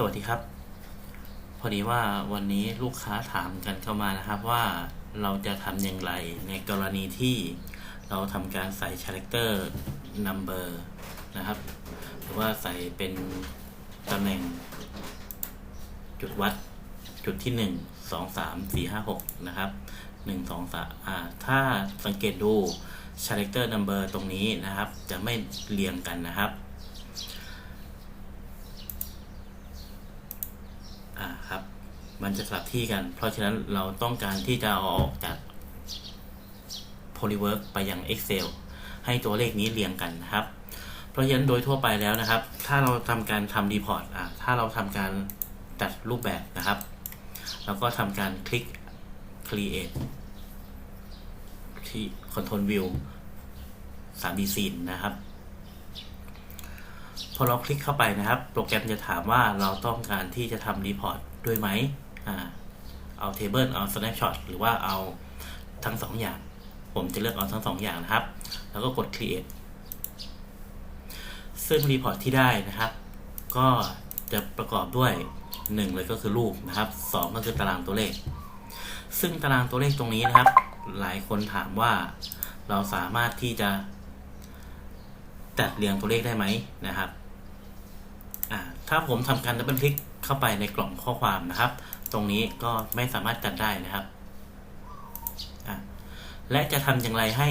สวัสดีครับ พอดีว่าวันนี้ลูกค้าถามกันเข้ามานะครับว่าเราจะทำอย่างไรในกรณีที่เราทำการใส่ character number นะครับ หรือว่าใส่เป็นตำแหน่ง จุดวัดจุดที่หนึ่งสองสามสี่ห้าหกนะครับหนึ่งสองสามอ่าถ้าสังเกตดู character number ตรงนี้นะครับ จะไม่เรียงกันนะครับ อ่าครับ มันจะสลับที่กัน เพราะฉะนั้นเราต้องการที่จะเอาออกจาก Polywork ไปยัง Excel ให้ตัวเลขนี้เรียงกันนะครับ เพราะฉะนั้นโดยทั่วไปแล้วนะครับ ถ้าเราทำการทำ report อ่าถ้าเราทำการจัดรูปแบบนะครับแล้วก็ทำการคลิก create ที่ control view 3D scene นะครับ พอเราคลิกเข้าไปนะครับ โปรแกรมจะถามว่าเราต้องการที่จะทำรีพอร์ตด้วยไหม เอาเทเบิลเอา snapshot หรือว่าเอาทั้งสองอย่าง ผมจะเลือกเอาทั้งสองอย่างนะครับ แล้วก็กด create ซึ่งรีพอร์ตที่ได้นะครับ ก็จะประกอบด้วย 1 เลยก็คือรูปนะครับ 2 ก็คือตารางตัวเลข ซึ่งตารางตัวเลขตรงนี้นะครับ หลายคนถามว่าเราสามารถที่จะจัดเรียงตัวเลขได้ไหมนะครับถ้าผมทำการดับเบิลคลิกเข้าไปในกล่องข้อความนะครับ ตรงนี้ก็ไม่สามารถจัดได้นะครับ และจะทำอย่างไรให้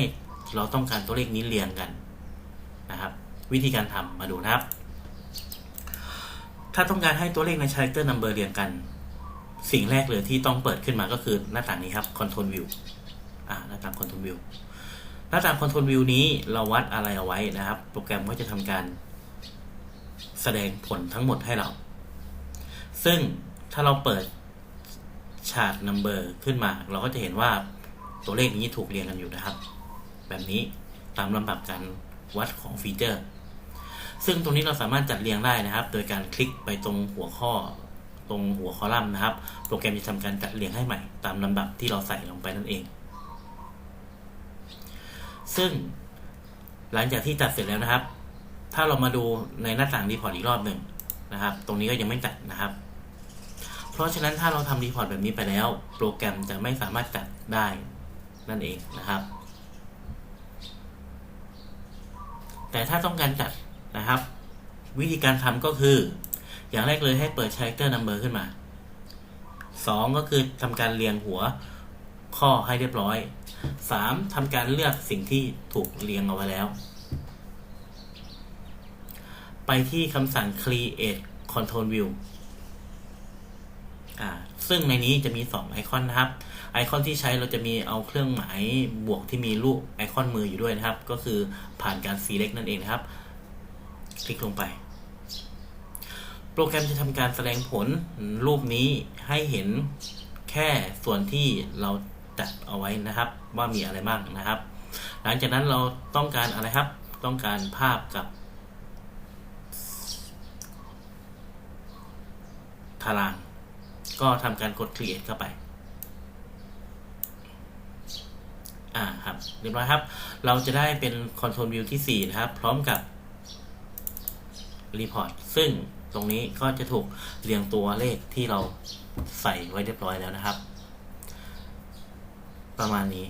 เราต้องการตัวเลขนี้เรียงกันนะครับ วิธีการทำมาดูนะครับ ถ้าต้องการให้ตัวเลขใน character number เรียงกัน สิ่งแรกเลยที่ต้องเปิดขึ้นมาก็คือหน้าต่างนี้ครับ control view อ่าหน้าต่าง control view หน้าต่าง control view นี้เราวัดอะไรเอาไว้นะครับ โปรแกรมก็จะทำการแสดงผลทั้งหมดให้เรา ซึ่งถ้าเราเปิด ฉาก number ขึ้นมา เราก็จะเห็นว่าตัวเลขนี้ถูกเรียงกันอยู่นะครับ แบบนี้ตามลำดับการวัดของฟีเจอร์ ซึ่งตรงนี้เราสามารถจัดเรียงได้นะครับ โดยการคลิกไปตรงหัวข้อตรงหัวคอลัมน์นะครับ โปรแกรมจะทำการจัดเรียงให้ใหม่ ตามลำดับที่เราใส่ลงไปนั่นเอง ซึ่งหลังจากที่จัดเสร็จแล้วนะครับ ถ้าเรามาดูในหน้าต่างรีพอร์ตอีกรอบหนึ่งนะครับ ตรงนี้ก็ยังไม่จัดนะครับ เพราะฉะนั้นถ้าเราทำรีพอร์ตแบบนี้ไปแล้ว โปรแกรมจะไม่สามารถจัดได้นั่นเองนะครับ แต่ถ้าต้องการจัดนะครับ วิธีการทำก็คือ อย่างแรกเลยให้เปิด character number ขึ้นมาสองก็คือทำการเรียงหัวข้อให้เรียบร้อยสามทำการเลือกสิ่งที่ถูกเรียงเอาไว้แล้ว ไปที่คำสั่ง create control view อ่าซึ่งในนี้จะมี 2 ไอคอนนะครับ ไอคอนที่ใช้เราจะมีเอาเครื่องหมายบวกที่มีรูปไอคอนมืออยู่ด้วยนะครับ ก็คือผ่านการ select นั่นเองนะครับ คลิกลงไป โปรแกรมจะทำการแสดงผลรูปนี้ให้เห็นแค่ส่วนที่เราจัดเอาไว้นะครับ ว่ามีอะไรบ้างนะครับ หลังจากนั้นเราต้องการอะไรครับ ต้องการภาพกับตาราง ก็ทำการกด create เข้าไป อ่าครับเรียบร้อยครับ เราจะได้เป็น control view ที่ 4 นะครับ พร้อมกับ report ซึ่งตรงนี้ก็จะถูกเรียงตัวเลขที่เราใส่ไว้เรียบร้อยแล้วนะครับ ประมาณนี้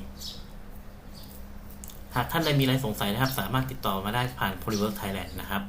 หากท่านใดมีอะไรสงสัยนะครับ สามารถติดต่อมาได้ผ่าน Polywork Thailand นะครับ